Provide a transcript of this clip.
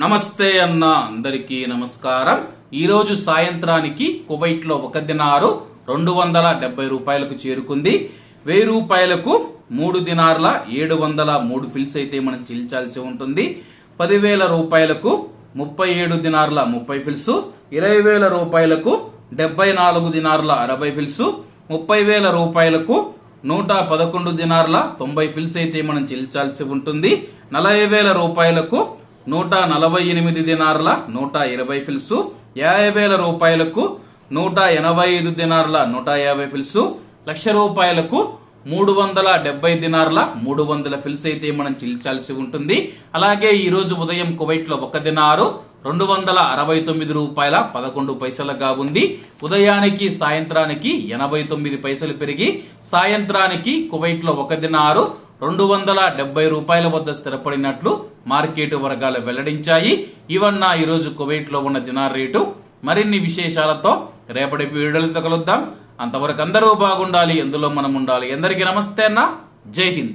నమస్తే అన్న అందరికీ నమస్కారం. ఈరోజు సాయంత్రానికి కువైట్లో ఒక దినారు రెండు వందల డెబ్బై రూపాయలకు చేరుకుంది. వెయ్యి రూపాయలకు మూడు దినార్ల ఏడు వందల మూడు ఫిల్స్ అయితే మనం చెల్లించాల్సి ఉంటుంది. పదివేల రూపాయలకు ముప్పై ఏడు దినార్ల ముప్పై ఫిల్స్ ఇరవై వేల రూపాయలకు డెబ్బై నాలుగు దినార్ల అరవై ఫిల్స్ ముప్పై వేల రూపాయలకు నూట పదకొండు దినార్ల తొంభై ఫిల్స్ అయితే మనం చెల్లించాల్సి ఉంటుంది. నలభై వేల రూపాయలకు నూట నలభై ఎనిమిది దినార్ల నూట ఇరవై ఫిల్సు యాభై వేల రూపాయలకు నూట ఎనభై ఐదు దినార్ల నూట యాభై ఫిల్సు లక్ష రూపాయలకు మూడు వందల డెబ్బై దినార్ల మూడు వందల ఫిల్స్ అయితే మనం చెల్లించాల్సి ఉంటుంది. అలాగే ఈ రోజు ఉదయం కువైట్లో ఒక దినారు రెండు వందల అరవై తొమ్మిది రూపాయల పదకొండు పైసలుగా ఉంది ఉదయానికి సాయంత్రానికి ఎనభై తొమ్మిది పైసలు పెరిగి సాయంత్రానికి కువైట్లో ఒక దినారు రెండు వందల డెబ్బై రూపాయల వద్ద స్థిరపడినట్లు మార్కెట్ వర్గాలు వెల్లడించాయి. ఇవన్న ఈరోజు రోజు కువైట్లో ఉన్న దినార్ రేటు. మరిన్ని విశేషాలతో రేపటి వీడియోలతో కలుద్దాం. అంతవరకు అందరూ బాగుండాలి. ఎందులో మనం ఉండాలి. అందరికీ నమస్తే అన్న. జై హింద్.